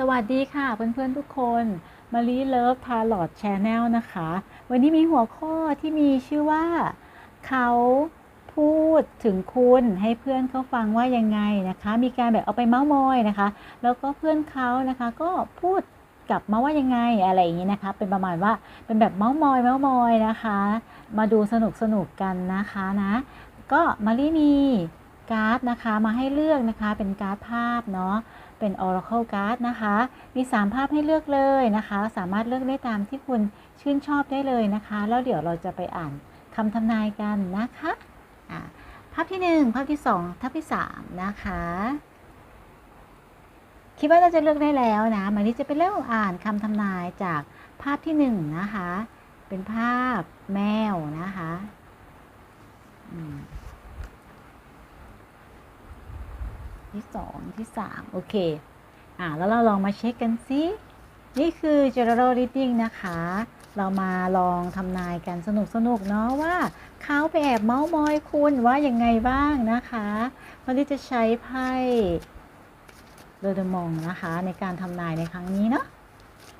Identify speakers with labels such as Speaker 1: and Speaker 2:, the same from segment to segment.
Speaker 1: สวัสดีค่ะเพื่อนๆทุกคนมารีเลิฟทาร์ลอดแชนแนลนะคะ วันนี้มีหัวข้อที่มีชื่อว่า เขาพูดถึงคุณให้เพื่อนเขาฟังว่ายังไงนะคะ มีการแบบเอาไปเม้ามอยนะคะ แล้วก็เพื่อนเขานะคะก็พูดกลับมาว่ายังไงอะไรอย่างนี้นะคะ เป็นประมาณว่าเป็นแบบเม้ามอยเม้ามอยนะคะ มาดูสนุกสนุกกันนะคะนะ ก็มารีมีการ์ดนะคะมาให้เลือกนะคะเป็นการ์ดภาพเนาะ เป็น Oracle Card นะคะ มี 3 ภาพให้เลือกเลยนะคะ สามารถเลือกได้ตามที่คุณชื่นชอบได้เลยนะคะ แล้วเดี๋ยวเราจะไปอ่านคำทำนายกันนะคะะภาพที่ 1 ภาพที่ 2 ภาพที่ 3 นะคะ คิดว่าเราจะเลือกได้แล้วนะมานี้จะไปเริ่มอ่านคำทำนายจากภาพที่ 1 นะคะ เป็นภาพแมวนะคะ อืม ที่สองที่สามโอเค อ่าแล้วเราลองมาเช็คกันซิ นี่คือ general reading นะคะ เรามาลองทำนายกันสนุกสนุกเนาะว่าเขาไปแอบเมาส์มอยคุณว่ายังไงบ้างนะคะวันนี้จะใช้ไพ่เรอดมองนะคะ ในการทำนายในครั้งนี้เนาะ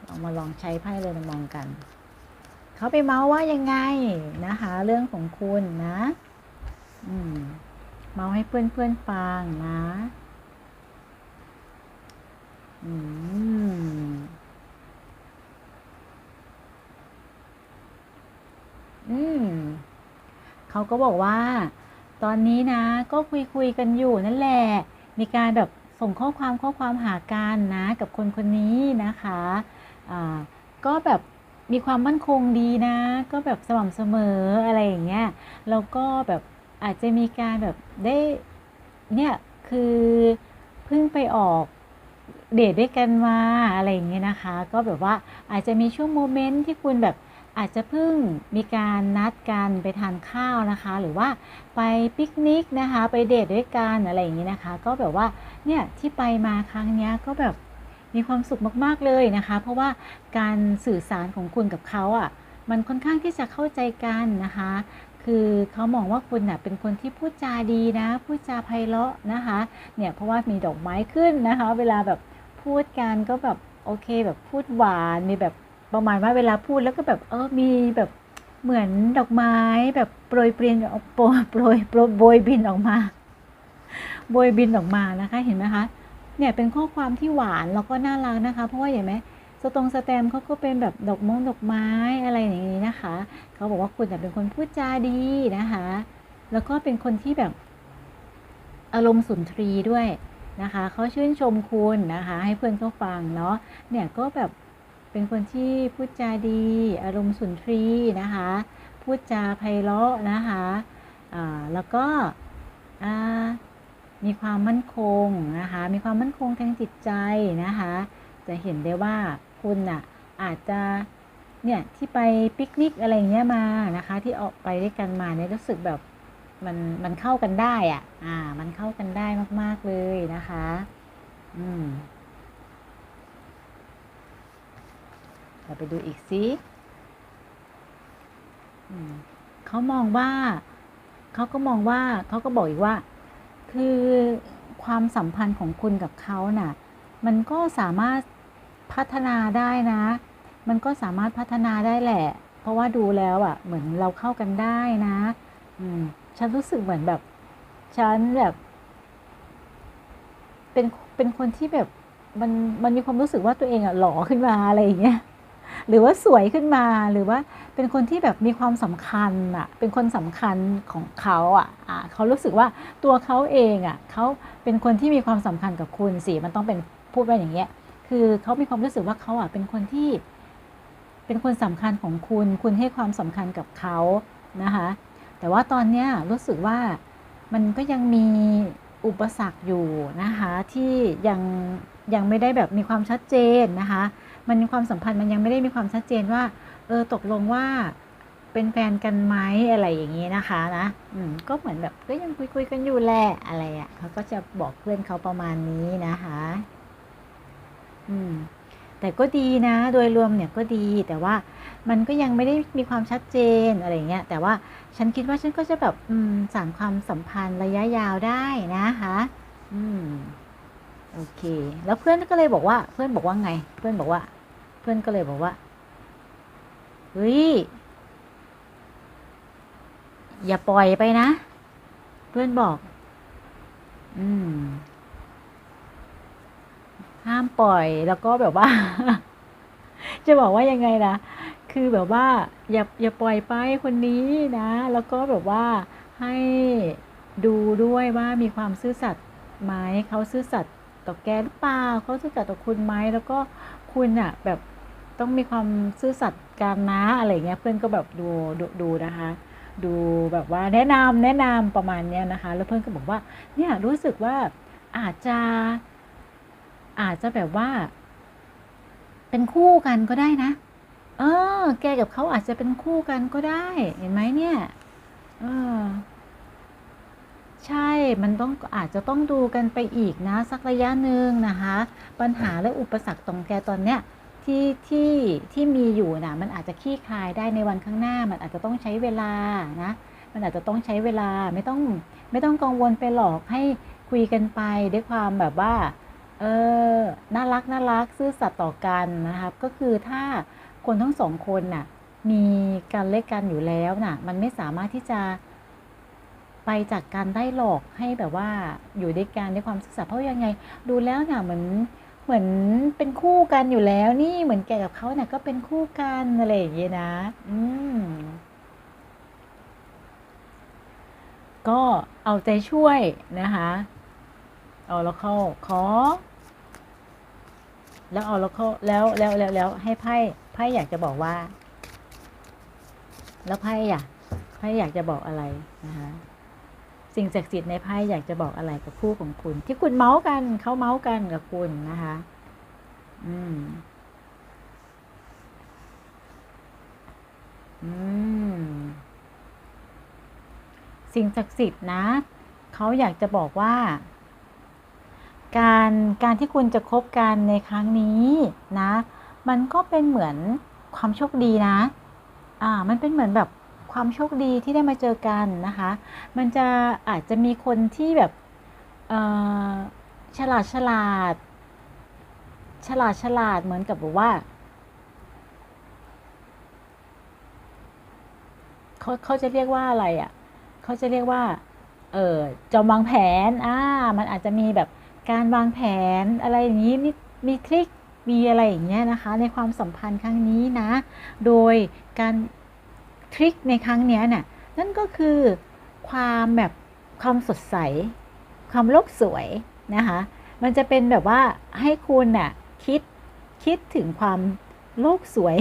Speaker 1: เรามาลองใช้ไพ่เรอดมองกัน เขาไปเมาส์ว่ายังไงนะคะ เรื่องของคุณนะ อืม เมาให้เพื่อนเพื่อนฟังนะ อืม อืม เขาก็บอกว่า ตอนนี้นะ ก็คุยคุยกันอยู่นั่นแหละ มีการแบบส่งข้อความข้อความหากันนะ กับคนคนนี้นะคะ อ่า ก็แบบมีความมั่นคงดีนะ ก็แบบสม่ำเสมออะไรอย่างเงี้ย แล้วก็แบบ อาจจะมีการแบบได้เนี่ยคือเพิ่งไปออกเดทด้วยกันมาอะไรอย่างเงี้ยนะคะ ก็แบบว่าอาจจะมีช่วงโมเมนต์ที่คุณแบบอาจจะเพิ่งมีการนัดกันไปทานข้าวนะคะ หรือว่าไปปิกนิกนะคะ ไปเดทด้วยกันอะไรอย่างเงี้ยนะคะ ก็แบบว่าเนี่ยที่ไปมาครั้งเนี้ยก็แบบมีความสุขมากๆเลยนะคะ เพราะว่าการสื่อสารของคุณกับเขาอะ่ะมันค่อนข้างที่จะเข้าใจกันนะคะ คือเขามองว่าคุณน่ะเป็นคนที่พูดจาดีนะ พูดจาไพเราะนะคะ เนี่ยเพราะว่ามีดอกไม้ขึ้นนะคะ เวลาแบบพูดกันก็แบบโอเคแบบพูดหวานมีแบบประมาณว่าเวลาพูดแล้วก็แบบเออมีแบบเหมือนดอกไม้แบบโปรยเปลี่ยนโปรยโปรยโปรยโบยบินออกมาโบยบินออกมานะคะเห็นไหมคะเนี่ยเป็นข้อความที่หวานแล้วก็น่ารักนะคะ เพราะว่าเห็นไหม สตรงสแตมเขาก็เป็นแบบดอกมงดอกไม้อะไรอย่างนี้นะคะ เขาบอกว่าคุณเป็นคนพูดจาดีนะคะ แล้วก็เป็นคนที่แบบอารมณ์สุนทรีด้วยนะคะเขาชื่นชมคุณนะคะ ให้เพื่อนเขาฟังเนาะเนี่ยก็แบบเป็นคนที่พูดจาดี อารมณ์สุนทรีนะคะพูดจาไพเราะนะคะอ่าแล้วก็อ่ามีความมั่นคงนะคะ มีความมั่นคงทางจิตใจนะคะ จะเห็นได้ว่า คุณน่ะอาจจะเนี่ยที่ไปปิกนิกอะไรเงี้ยมานะคะ ที่ออกไปด้วยกันมาเนี่ยรู้สึกแบบมันมันเข้ากันได้อะ อ่า มันเข้ากันได้มาก ๆ เลยนะคะ อืมเราไปดูอีกซิเขามองว่าเขาก็มองว่าเขาก็บอกอีกว่า คือความสัมพันธ์ของคุณกับเขาน่ะ มันก็สามารถ พัฒนาได้นะ มันก็สามารถพัฒนาได้แหละ เพราะว่าดูแล้วอะ่ะ เหมือนเราเข้ากันได้นะ อืม ฉันรู้สึกเหมือนแบบ ฉันแบบ เป็นเป็นคนที่แบบมันมันมีความรู้สึกว่าตัวเองอะหล่อขึ้นมาอะไรอย่างเงี้ยหรือว่าสวยขึ้นมาหรือว่าเป็นคนที่แบบมีความสำคัญอะเป็นคนสำคัญของเขาอะอะเขารู้สึกว่าตัวเขาเองอะเขาเป็นคนที่มีความสำคัญกับคุณสิมันต้องเป็นพูดว่าอย่างเงี้ย คือเขามีความรู้สึกว่าเขาอะเป็นคนที่ เป็นคนสำคัญของคุณ คุณให้ความสำคัญกับเขานะคะ แต่ว่าตอนเนี้ยรู้สึกว่ามันก็ยังมีอุปสรรคอยู่นะคะที่ยังยังไม่ได้แบบมีความชัดเจนนะคะ มันความสัมพันธ์มันยังไม่ได้มีความชัดเจนว่า เออตกลงว่าเป็นแฟนกันไหมอะไรอย่างนี้นะคะนะอืมก็เหมือนแบบก็ยังคุยคุยกันอยู่แหละอะไรอะ่ะเขาก็จะบอกเพื่อนเขาประมาณนี้นะคะ อืมแต่ก็ดีนะ โดยรวมเนี่ยก็ดีแต่ว่ามันก็ยังไม่ได้มีความชัดเจนอะไรเงี้ย แต่ว่าฉันคิดว่าฉันก็จะแบบอืมสานความสัมพันธ์ระยะยาวได้นะคะอืมโอเค แล้วเพื่อนก็เลยบอกว่า เพื่อนบอกว่าไง เพื่อนบอกว่า เพื่อนก็เลยบอกว่าเฮ้ยอย่าปล่อยไปนะ เพื่อนบอก อืม ห้ามปล่อยแล้วก็แบบว่า จะบอกว่ายังไงนะคือแบบว่า อย่าอย่าปล่อยไปคนนี้นะ แล้วก็แบบว่าให้ดูด้วยว่ามีความซื่อสัตย์ไหมเขาซื่อสัตย์ต่อแกหรือเปล่าเขาซื่อสัตย์ต่อคุณไหมแล้วก็คุณอะแบบต้องมีความซื่อสัตย์กันนะอะไรเงี้ยเพื่อนก็แบบดูดูดูนะคะ ดูแบบว่าแนะนำแนะนำประมาณเนี้ยนะคะ แล้วเพื่อนก็บอกว่าเนี่ยรู้สึกว่าอาจจะ อาจจะแบบว่า เป็นคู่กันก็ได้นะ เออ แกกับเขาอาจจะเป็นคู่กันก็ได้ เห็นไหมเนี่ย เออ ใช่ มันต้องอาจจะต้องดูกันไปอีกนะ สักระยะหนึ่งนะคะ ปัญหาและอุปสรรคตรงแกตอนเนี้ยที่ที่ที่มีอยู่นะมันอาจจะคลี่คลายได้ในวันข้างหน้า มันอาจจะต้องใช้เวลานะ มันอาจจะต้องใช้เวลาไม่ต้องไม่ต้องกังวลไปหรอกให้คุยกันไปด้วยความแบบว่า เออน่ารักน่ารักซื่อสัตย์ต่อกันนะครับ ก็คือถ้าคนทั้งสองคนน่ะ มีการเล่นกันอยู่แล้วน่ะ มันไม่สามารถที่จะไปจากกันได้หรอกให้แบบว่าอยู่ด้วยกันด้วยความซื่อสัตย์เพราะยังไง ดูแล้วเนี่ยเหมือนเหมือนเป็นคู่กันอยู่แล้ว นี่เหมือนแกกับเขาเนี่ยก็เป็นคู่กันอะไรอย่างเงี้ยนะ อืมก็เอาใจช่วยนะคะ เอาแล้วเข้าขอ แล้วเอาแล้วเข้าแล้วแล้วแล้วแล้วให้ไพ่ไพ่อยากจะบอกว่า แล้วไพ่อยากไพ่อยากจะบอกอะไรนะคะสิ่งศักดิ์สิทธิ์ในไพ่อยากจะบอกอะไรกับคู่ของคุณ ที่คุณเมาส์กันเขาเมาส์กันกับคุณนะคะ อืม อืม สิ่งศักดิ์สิทธิ์นะเขาอยากจะบอกว่า การการที่คุณจะคบกันในครั้งนี้นะ มันก็เป็นเหมือนความโชคดีนะ อ่า มันเป็นเหมือนแบบความโชคดีที่ได้มาเจอกันนะคะ มันจะอาจจะมีคนที่แบบฉลาดฉลาด ฉลาดฉลาดเหมือนกับแบบว่าเขาเขาจะเรียกว่าอะไรอะ่ะเขาจะเรียกว่า เออจอมวางแผน อ่า มันอาจจะมีแบบ การวางแผนอะไรอย่างนี้มีมีทริคมีอะไรอย่างเงี้ยนะคะ ในความสัมพันธ์ครั้งนี้นะ โดยการทริคในครั้งเนี้ยน่ะนั่นก็คือความแบบความสดใส ความโลกสวยนะคะ มันจะเป็นแบบว่าให้คุณน่ะคิดคิดถึงความโลกสวย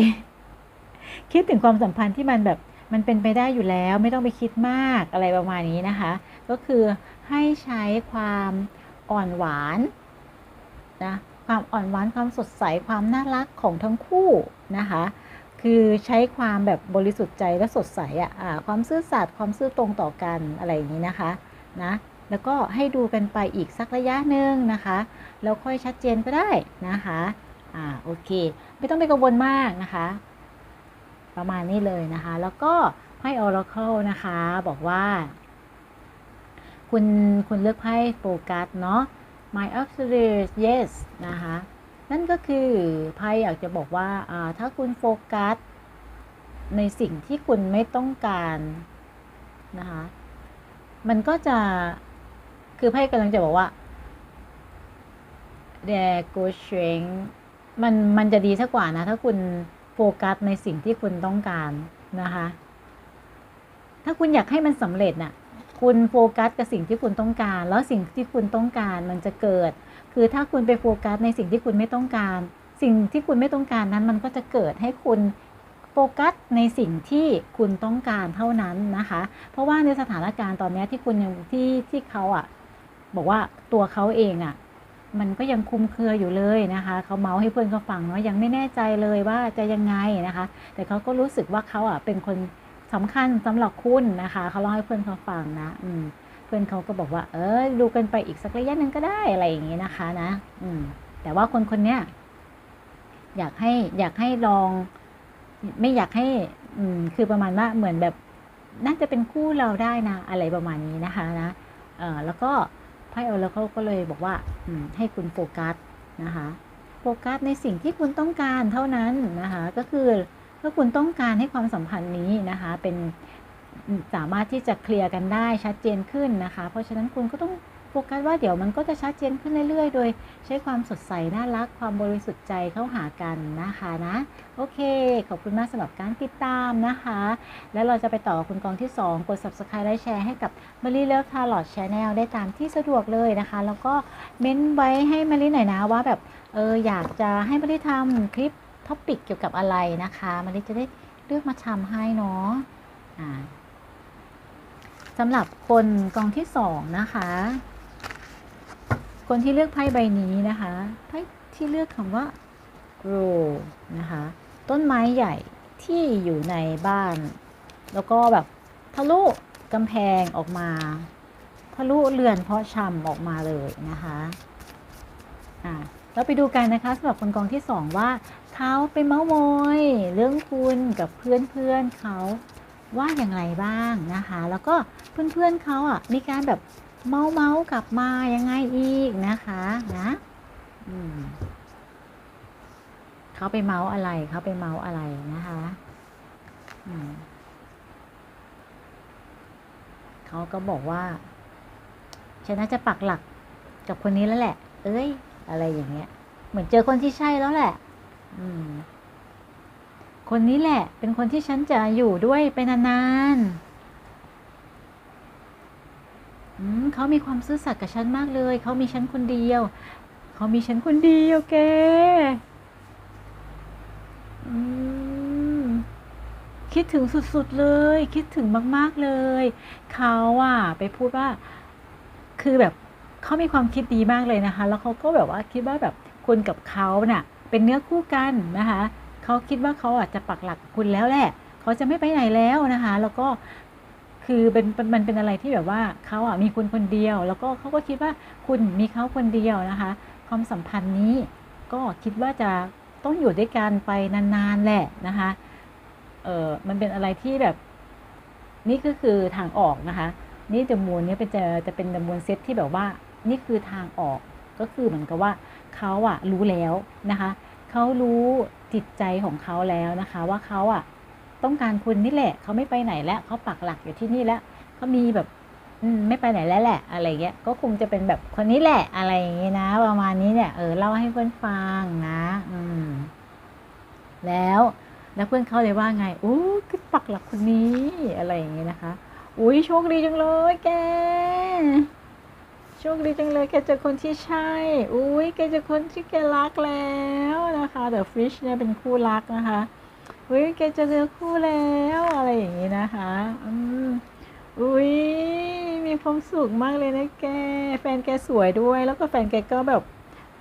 Speaker 1: คิดถึงความสัมพันธ์ที่มันแบบมันเป็นไปได้อยู่แล้ว ไม่ต้องไปคิดมากอะไรประมาณนี้นะคะ ก็คือให้ใช้ความ อ่อนหวานนะความอ่อนหวานความสดใสความน่ารักของทั้งคู่นะคะคือใช้ความแบบบริสุทธิ์ใจและสดใสอะ่ะความซื่อสัตย์ความซื่อตรงต่อกันอะไรอย่างนี้นะคะนะแล้วก็ให้ดูกันไปอีกสักระยะหนึ่งนะคะ แล้วค่อยชัดเจนก็ได้นะคะอ่าโอเค ไม่ต้องไปกังวลมากนะคะ ประมาณนี้เลยนะคะ แล้วก็ไพ่ Oracle นะคะบอกว่า คุณคุณเลือกไพ่โฟกัสเนาะ My absolute yes นะคะ นั่นก็คือไพ่อยากจะบอกว่าถ้าคุณโฟกัส ในสิ่งที่คุณไม่ต้องการนะคะ มันก็จะคือไพ่กำลังจะบอกว่า there go strength มันมันจะดีสักกว่านะ ถ้าคุณโฟกัสในสิ่งที่คุณต้องการนะคะ ถ้าคุณอยากให้มันสำเร็จน่ะ คุณโฟกัสกับสิ่งที่คุณต้องการ แล้วสิ่งที่คุณต้องการมันจะเกิด คือถ้าคุณไปโฟกัสในสิ่งที่คุณไม่ต้องการ สิ่งที่คุณไม่ต้องการนั้นมันก็จะเกิดให้คุณโฟกัสในสิ่งที่คุณต้องการเท่านั้นนะคะ เพราะว่าในสถานการณ์ตอนนี้ที่คุณยังที่ที่เขาอะบอกว่าตัวเขาเองอะมันก็ยังคุมเครืออยู่เลยนะคะ เขาเมาส์ให้เพื่อนเขาฟังเนาะยังไม่แน่ใจเลยว่าจะยังไงนะคะ แต่เขาก็รู้สึกว่าเขาอะเป็นคน สำคัญสำหรับคุณนะคะเขาเล่าให้เพื่อนเขาฟังนะอืมเพื่อนเขาก็บอกว่า เออดูกันไปอีกสักระยะหนึ่งก็ได้อะไรอย่างนี้นะคะ นะ อืม แต่ว่าคนคนเนี้ยอยากให้อยากให้ลอง ไม่อยากให้ อืม คือประมาณว่าเหมือนแบบ น่าจะเป็นคู่เราได้นะอะไรประมาณนี้นะคะ นะเออแล้วก็ไพ่พ่อแล้วเขาก็เลยบอกว่า อืม ให้คุณโฟกัสนะคะ โฟกัสในสิ่งที่คุณต้องการเท่านั้นนะคะ ก็คือ ถ้าคุณต้องการให้ความสัมพันธ์นี้นะคะเป็นสามารถที่จะเคลียร์กันได้ชัดเจนขึ้นนะคะ เพราะฉะนั้นคุณก็ต้องโฟกัสว่าเดี๋ยวมันก็จะชัดเจนขึ้นเรื่อยๆ โดยใช้ความสดใสน่ารัก ความบริสุทธิ์ใจเข้าหากันนะคะนะ โอเค ขอบคุณมากสำหรับการติดตามนะคะ แล้วเราจะไปต่อคุณกองที่ 2 กด subscribe และแชร์ให้กับ m a r i l o v e Tarot Channel ได้ตามที่สะดวกเลยนะคะ แล้วก็เม้นไว้ให้มารีหน่อยนะว่าแบบเอออยากจะให้มารีทำคลิป ท็อปิกเกี่ยวกับอะไรนะคะมารีจะได้เลือกมาทำให้เนาะสำหรับคนกองที่สองนะคะ คนที่เลือกไพ่ใบนี้นะคะไพ่ที่เลือกคำว่า grow นะคะ ต้นไม้ใหญ่ที่อยู่ในบ้าน แล้วก็แบบทะลุกำแพงออกมาทะลุเรือนเพาะชำออกมาเลยนะคะอ่าเราไปดูกันนะคะสำหรับคนกองที่สองว่า เขาไปเมาส์มอยเรื่องคุณกับเพื่อนเพื่อนเขาว่าอย่างไรบ้างนะคะ แล้วก็เพื่อนเพื่อนเขาอะมีการแบบเมาเมากลับมายังไงอีกนะคะนะเขาไปเมาอะไรเขาไปเมาอะไรนะคะเขาก็บอกว่าฉันน่าจะปักหลักกับคนนี้แล้วแหละ เอ้ย อะไรอย่างเงี้ย เหมือนเจอคนที่ใช่แล้วแหละ คนนี้แหละ เป็นคนที่ฉันจะอยู่ด้วยไปนานๆเขามีความซื่อสัตย์กับฉันมากเลย เขามีฉันคนเดียว เขามีฉันคนเดียวแกคิดถึงสุดๆเลย คิดถึงมากๆเลย เขาอะไปพูดว่า คือแบบเขามีความคิดดีมากเลยนะคะ แล้วเขาก็แบบว่าคิดว่าแบบคุณกับเขาเน่ะ เป็นเนื้อคู่กันนะคะเขาคิดว่าเขาอาจจะปักหลักคุณแล้วแหละเขาจะไม่ไปไหนแล้วนะคะ แล้วก็คือเป็นเป็นมันเป็นอะไรที่แบบว่าเขาอะมีคุณคนเดียว แล้วก็เขาก็คิดว่าคุณมีเขาคนเดียวนะคะ ความสัมพันธ์นี้ก็คิดว่าจะต้องอยู่ด้วยกันไปนานๆแหละนะคะเออมันเป็นอะไรที่แบบ นี่ก็คือทางออกนะคะ นี่เดมูลเนี่ยเป็นจะจะเป็นเดมูลเซตที่แบบว่า นี่คือทางออกก็คือเหมือนกับว่า เขาอะรู้แล้วนะคะเขารู้จิตใจของเขาแล้วนะคะ ว่าเขาอะต้องการคุณนี่แหละเขาไม่ไปไหนแล้วเขาปักหลักอยู่ที่นี่แล้วเขามีแบบอืมไม่ไปไหนแล้วแหละ อะไรเงี้ยก็คงจะเป็นแบบคนนี้แหละอะไรอย่างงี้นะ ประมาณนี้เนี่ยเออเล่าให้เพื่อนฟังนะ อืม แล้วแล้วเพื่อนเขาเลยว่าไงโอ้คือปักหลักคนนี้อะไรอย่างงี้นะคะ อุ้ยโชคดีจังเลยแก โชคดีจังเลยแกเจอคนที่ใช่ อุ้ยแกเจอคนที่แกรักแล้วนะคะเดอะฟิชเนี่ยเป็นคู่รักนะคะอุ้ยแกเจอคู่แล้วอะไรอย่างงี้นะคะอืมอุ้ยมีความสุขมากเลยนะแก แฟนแกสวยด้วย แล้วก็แฟนแกก็แบบ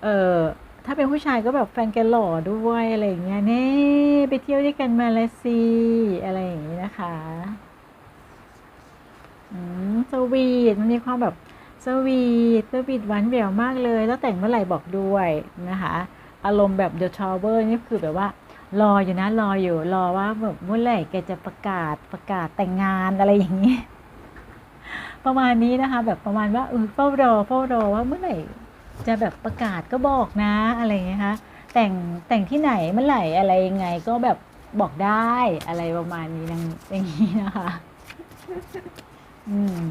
Speaker 1: เออถ้าเป็นผู้ชายก็แบบแฟนแกหล่อด้วยอะไรอย่างเงี้ยเน่ไปเที่ยวด้วยกันมาเลเซียอะไรอย่างงี้นะคะ อืมสวีทมันมีความแบบ สวีทสวีทหวานแหววมากเลย แล้วแต่งเมื่อไหร่บอกด้วยนะคะ อารมณ์แบบ The Tower นี่คือแบบว่า รออยู่นะ รออยู่ รอว่าแบบเมื่อไหร่แกจะประกาศประกาศแต่งงานอะไรอย่างนี้ ประมาณนี้นะคะ แบบประมาณว่าเออเฝ้ารอเฝ้ารอว่าเมื่อไหร่จะแบบประกาศก็บอกนะอะไรอย่างเงี้ยคะแต่งแต่งที่ไหนเมื่อไหร่อะไรยังไงก็แบบบอกได้อะไรประมาณนี้นังอย่างนี้นะคะ อืม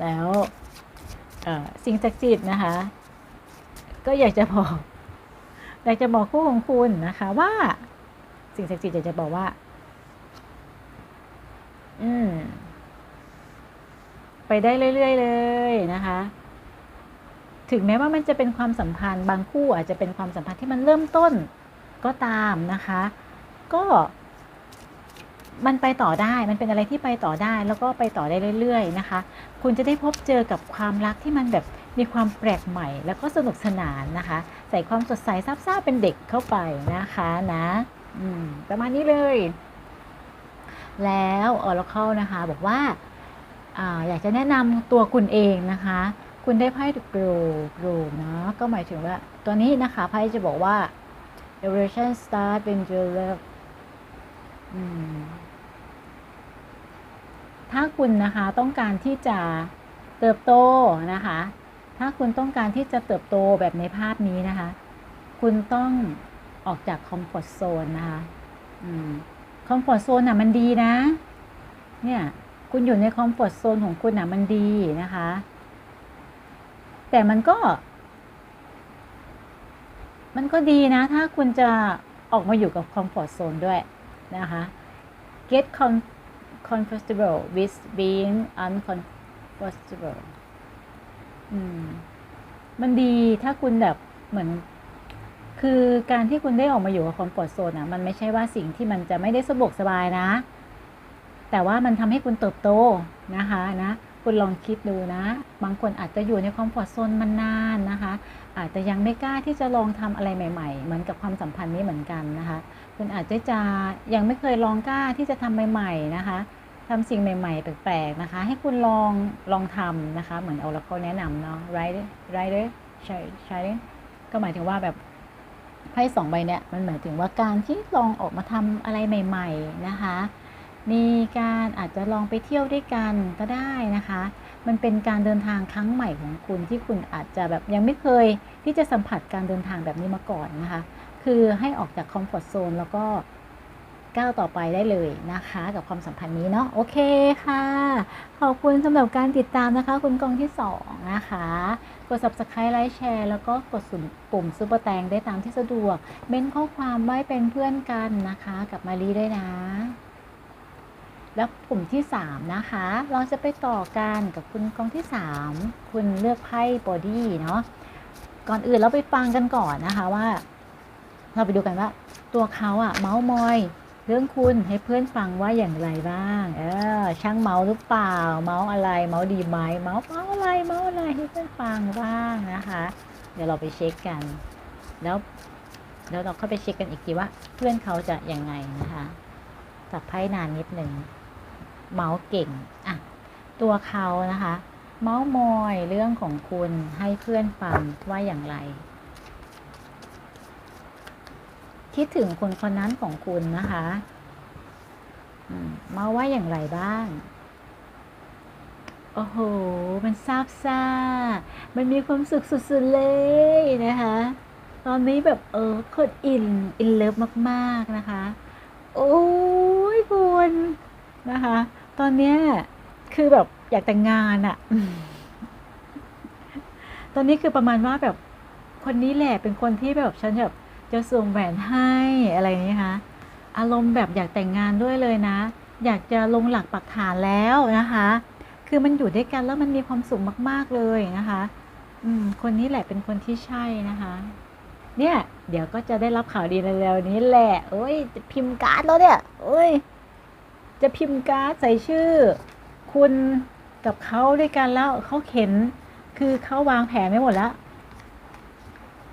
Speaker 1: แล้วสิ่งศักดิ์สิทธิ์นะคะ ก็อยากจะบอกอยากจะบอกคู่ของคุณนะคะ ว่าสิ่งศักดิ์สิทธิ์อยากจะบอกว่า อืม ไปได้เรื่อยๆเลยนะคะ ถึงแม้ว่ามันจะเป็นความสัมพันธ์ บางคู่อาจจะเป็นความสัมพันธ์ที่มันเริ่มต้นก็ตามนะคะ ก็ มันไปต่อได้ มันเป็นอะไรที่ไปต่อได้ แล้วก็ไปต่อได้เรื่อย ๆ นะคะ คุณจะได้พบเจอกับความรักที่มันแบบมีความแปลกใหม่ แล้วก็สนุกสนานนะคะ ใส่ความสดใสซับซ่าเป็นเด็กเข้าไปนะคะนะอืมประมาณนี้เลย แล้วออร์เคิลนะคะ บอกว่าอ่าอยากจะแนะนำตัวคุณเองนะคะ คุณได้ไพ่กรโกรเนาะก็หมายถึงว่า ตัวนี้นะคะไพ่จะบอกว่า evolution start when you love อืม ถ้าคุณนะคะต้องการที่จะเติบโตนะคะ ถ้าคุณต้องการที่จะเติบโตแบบในภาพนี้นะคะ คุณต้องออกจากคอมฟอร์ z โซนนะคะคอมฟอร์ z โซนอะมันดีนะ เนี่ยคุณอยู่ในคอมฟอร์ z โซนของคุณอะมันดีนะคะ แต่มันก็ มันก็ดีนะ ถ้าคุณจะออกมาอยู่กับคอมฟอร์ z โซนด้วยนะคะ get comfortable with being uncomfortable อืม มันดีถ้าคุณแบบเหมือน คือการที่คุณได้ออกมาอยู่กับคอมฟอร์ z โซนอะ มันไม่ใช่ว่าสิ่งที่มันจะไม่ได้สะดวกสบายนะ แต่ว่ามันทำให้คุณเติบโตนะคะนะคุณลองคิดดูนะ บางคนอาจจะอยู่ในคอมฟอร์ z โซนมานานนะคะ อาจจะยังไม่กล้าที่จะลองทำอะไรใหม่ ๆ เหมือนกับความสัมพันธ์นี้เหมือนกันนะคะ คุณอาจจะจะยังไม่เคยลองกล้าที่จะทำใหม่ ๆ นะคะ ทำสิ่งใหม่ ๆ แปลกๆนะคะ ให้คุณลองลองทำนะคะ เหมือนเอาแล้วเขาแนะนำเนาะ right right ใช่ใช่ก็หมายถึงว่าแบบไพ่สองใบเนี่ยมันหมายถึงว่าการที่ลองออกมาทำอะไรใหม่ ๆนะคะมีการอาจจะลองไปเที่ยวด้วยกันก็ได้นะคะ มันเป็นการเดินทางครั้งใหม่ของคุณที่คุณอาจจะแบบยังไม่เคยที่จะสัมผัสการเดินทางแบบนี้มาก่อนนะคะ คือให้ออกจากคอมฟอร์ z โซนแล้วก็ ก้าวต่อไปได้เลยนะคะ กับความสัมพันธ์นี้เนาะโอเคค่ะ ขอบคุณสำหรับการติดตามนะคะ คุณกองที่2นะคะ กด subscribe ไลค์แชร์แล้วก็กดสุ่มปุ่มซุปเปอร์แตงได้ตามที่สะดวกเม้นข้อความไว้เป็นเพื่อนกันนะคะ กับมารีด้วยนะ แล้วกลุ่มที่ 3 นะคะ เราจะไปต่อกันกับคุณกองที่ 3 คุณเลือกไพ่บอดี้เนาะก่อนอื่นเราไปฟังกันก่อนนะคะว่า เราไปดูกันว่าตัวเขาอะเมาส์มอย รื่องคุณให้เพื่อนฟังว่าอย่างไรบ้าง เออ ช่างเมาหรือเปล่า เมาอะไร เมาดีไหมเมาเมาอะไร เมาอะไรให้เพื่อนฟังบ้างนะคะ เดี๋ยวเราไปเช็คกัน แล้วแล้วเราเข้าไปเช็คกันอีกทีว่า เพื่อนเขาจะยังไงนะคะจับไพ่นานนิดหนึ่งเมาส์เก่งอะตัวเขานะคะ เมาส์มอยเรื่องของคุณให้เพื่อนฟังว่าอย่างไร คิดถึงคนคนนั้นของคุณนะคะมาว่าอย่างไรบ้าง โอ้โห มันซาบซ่า มันมีความสุขสุดๆเลยนะคะ ตอนนี้แบบเออโคตรอิน อินเลิฟมากๆนะคะ โอ้ยคุณนะคะ ตอนเนี้ยคือแบบอยากแต่งงานอะตอนนี้คือประมาณว่าแบบคนนี้แหละเป็นคนที่แบบฉันแบบ จะสวมแหวนให้อะไรนี้คะอารมณ์แบบอยากแต่งงานด้วยเลยนะ อยากจะลงหลักปักฐานแล้วนะคะ คือมันอยู่ด้วยกันแล้วมันมีความสุขมาก ๆเลยนะคะอืมคนนี้แหละเป็นคนที่ใช่นะคะ เนี่ย เดี๋ยวก็จะได้รับข่าวดีเร็วๆนี้แหละโอ้ยจะพิมพ์การ์ดแล้วเนี่ยโอ้ยจะพิมพ์การ์ดใส่ชื่อ คุณกับเขาด้วยกันแล้วเขาเข็น คือเขาวางแผนไว้หมดแล้ว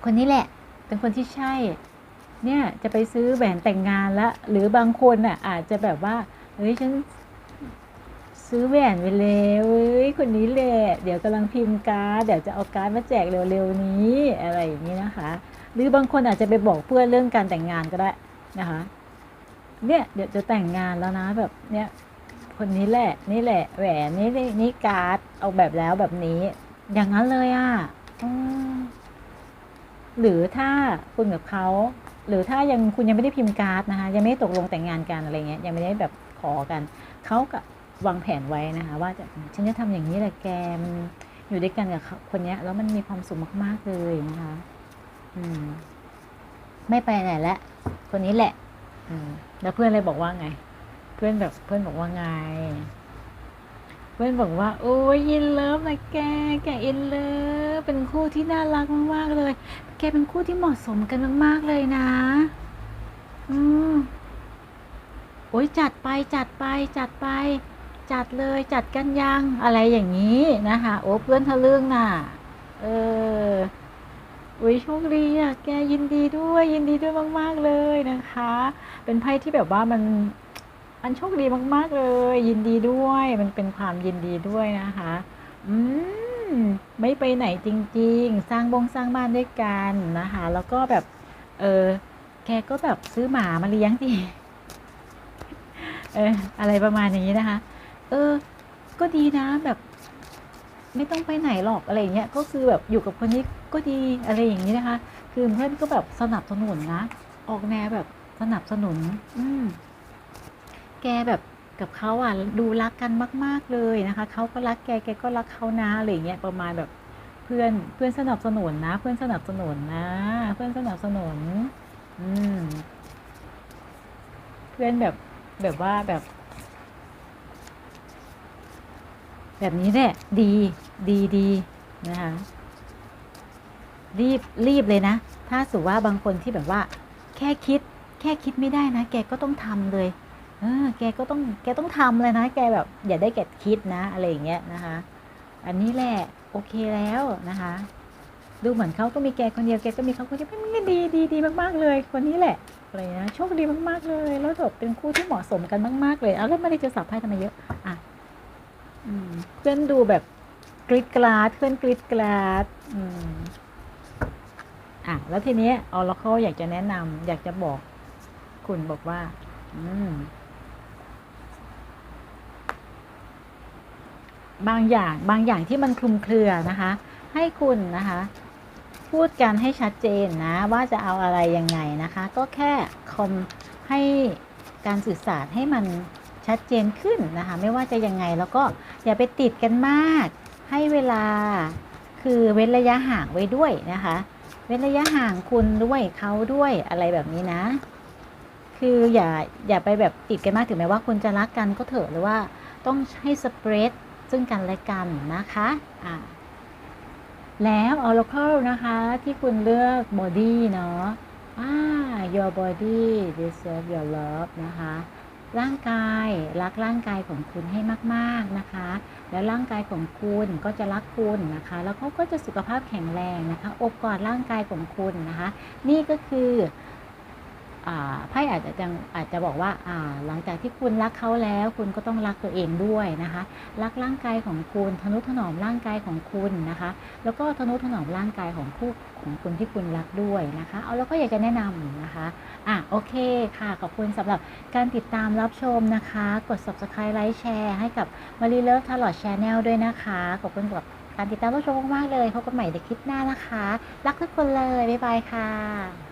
Speaker 1: คนนี้แหละ เป็นคนที่ใช่ เนี่ยจะไปซื้อแหวนแต่งงานละ หรือบางคนอะอาจจะแบบว่า เฮ้ยฉันซื้อแหวนไปแล้วเฮ้ยคนนี้แหละ เดี๋ยวกำลังพิมพ์การ์ด เดี๋ยวจะเอาการ์ดมาแจกเร็วๆนี้อะไรอย่างนี้นะคะ หรือบางคนอาจจะไปบอกเพื่อนเรื่องการแต่งงานก็ได้นะคะ เนี่ยเดี๋ยวจะแต่งงานแล้วนะแบบเนี้ยคนนี้แหละ นี่แหละ แหวนนี่นี่การ์ด เอาแบบแล้วแบบนี้ อย่างนั้นเลยอะอื หรือถ้าคุณกับเขาหรือถ้ายังคุณยังไม่ได้พิมพ์การ์ดนะคะ ยังไม่ได้ตกลงแต่งงานกันอะไรเงี้ยยังไม่ได้แบบขอกันเขากับวางแผนไว้นะคะ ว่าจะฉันจะทำอย่างนี้แหละแกมันอยู่ด้วยกันกับคนนี้แล้วมันมีความสุขมาก ๆ เลยนะคะ อืม ไม่ไปไหนล้วคนนี้แหละ อืม แล้วเพื่อนเลยบอกว่าไง เพื่อนแบบเพื่อนบอกว่าไง เพื่อนบอกว่า โอ้ยอินเลิฟนะแก แกอินเลิฟเป็นคู่ที่น่ารักมากๆเลย แกเป็นคู่ที่เหมาะสมกันมาก ๆ เลยนะ อืมโอ้ยจัดไปจัดไปจัดไป จัดเลยจัดกันยังอะไรอย่างนี้นะคะ โอ้เพื่อนทะลึ่งน่ะ เอออุ้ยโชคดีอะแกยินดีด้วยยินดีด้วยมาก ๆ เลยนะคะ เป็นไพ่ที่แบบว่ามันมันโชคดีมาก ๆ เลย ยินดีด้วย มันเป็นความยินดีด้วยนะคะ อืม ไม่ไปไหนจริง ๆ สร้างบงสร้างบ้านด้วยกันนะคะ แล้วก็แบบเออแกก็แบบซื้อหมามาเลี้ยงสิเอออะไรประมาณนี้นะคะ เออ ก็ดีนะแบบ ไม่ต้องไปไหนหรอกอะไรอย่างเงี้ยก็คือแบบอยู่กับคนนี้ก็ดีอะไรอย่างนี้นะคะ คือเพื่อนก็แบบสนับสนุนนะ ออกแนวแบบสนับสนุน อืมแกแบบ กับเขาอะดูรักกันมาก ๆเลยนะคะเขาก็รักแกแกก็รักเขานะอะไรเงี้ยประมาณแบบเพื่อนเพื่อนสนับสนุนนะ เพื่อนสนับสนุนนะ เพื่อนสนับสนุน อืม เพื่อนแบบแบบว่าแบบ แบบนี้แหละดีดีดีนะคะรีบรีบเลยนะ ถ้าสุว่าบางคนที่แบบว่า แค่คิด แค่คิดไม่ได้นะ แกก็ต้องทำเลย แกก็ต้องแกต้องทำเลยนะ แกแบบอย่าได้แกคิดนะอะไรอย่างเงี้ยนะคะ อันนี้แหละโอเคแล้วนะคะ ดูเหมือนเขาก็มีแกคนเดียวแกก็มีเขาคนเดียวไม่ดีดีดีมากๆเลย คนนี้แหละอะไรนะโชคดีมากๆเลย แล้วแบบเป็นคู่ที่เหมาะสมกันมาก ๆ เลยเอาแล้วไม่ได้จะสับไพ่ทำไมเยอะอะอเพื่อนดูแบบกริดกราดเพื่อนกริดกราดอืมอะแล้วทีนี้ออร์เขาอยากจะแนะนำอยากจะบอกคุณบอกว่า อืม บางอย่างบางอย่างที่มันคลุมเครือนะคะ ให้คุณนะคะ พูดกันให้ชัดเจนนะว่าจะเอาอะไรยังไงนะคะ ก็แค่คอมให้การสื่อสารให้มันชัดเจนขึ้นนะคะ ไม่ว่าจะยังไงแล้วก็อย่าไปติดกันมาก ให้เวลาคือเว้นระยะห่างไว้ด้วยนะคะ เว้นระยะห่างคุณด้วยเขาด้วยอะไรแบบนี้นะ คืออย่าอย่าไปแบบติดกันมากถึงแม้ว่าคุณจะรักกันก็เถอะหรือว่าต้องให้สเปรด ซึ่งกันและกันนะคะอ่าแล้ว Oracle นะคะ ที่คุณเลือก body เนาะอ่า your body deserve your love นะคะ ร่างกายรักร่างกายของคุณให้มากๆนะคะ แล้วร่างกายของคุณก็จะรักคุณนะคะ แล้วเขาก็จะสุขภาพแข็งแรงนะคะอบกอดร่างกายของคุณนะคะ นี่ก็คือ ไพ่อาจจะยังอาจจะบอกว่าหลังจากที่คุณรักเขาแล้ว คุณก็ต้องรักตัวเองด้วยนะคะ รักร่างกายของคุณทนุถนอมร่างกายของคุณนะคะ แล้วก็ทนุถนอมร่างกายของคู่ของคุณที่คุณรักด้วยนะคะ เอาแล้วก็อยากจะแนะนำนะคะอะโอเคค่ะขอบคุณสำหรับการติดตามรับชมนะคะ กด subscribe ไลค์แชร์ให้กับมารีเลิฟทาร์ลอดแชนแนลด้วยนะคะขอบคุณสำหรับการติดตามรับชมมากๆเลยพบกันใหม่ในคลิปหน้านะคะ รักทุกคนเลยบ๊ายบายค่ะ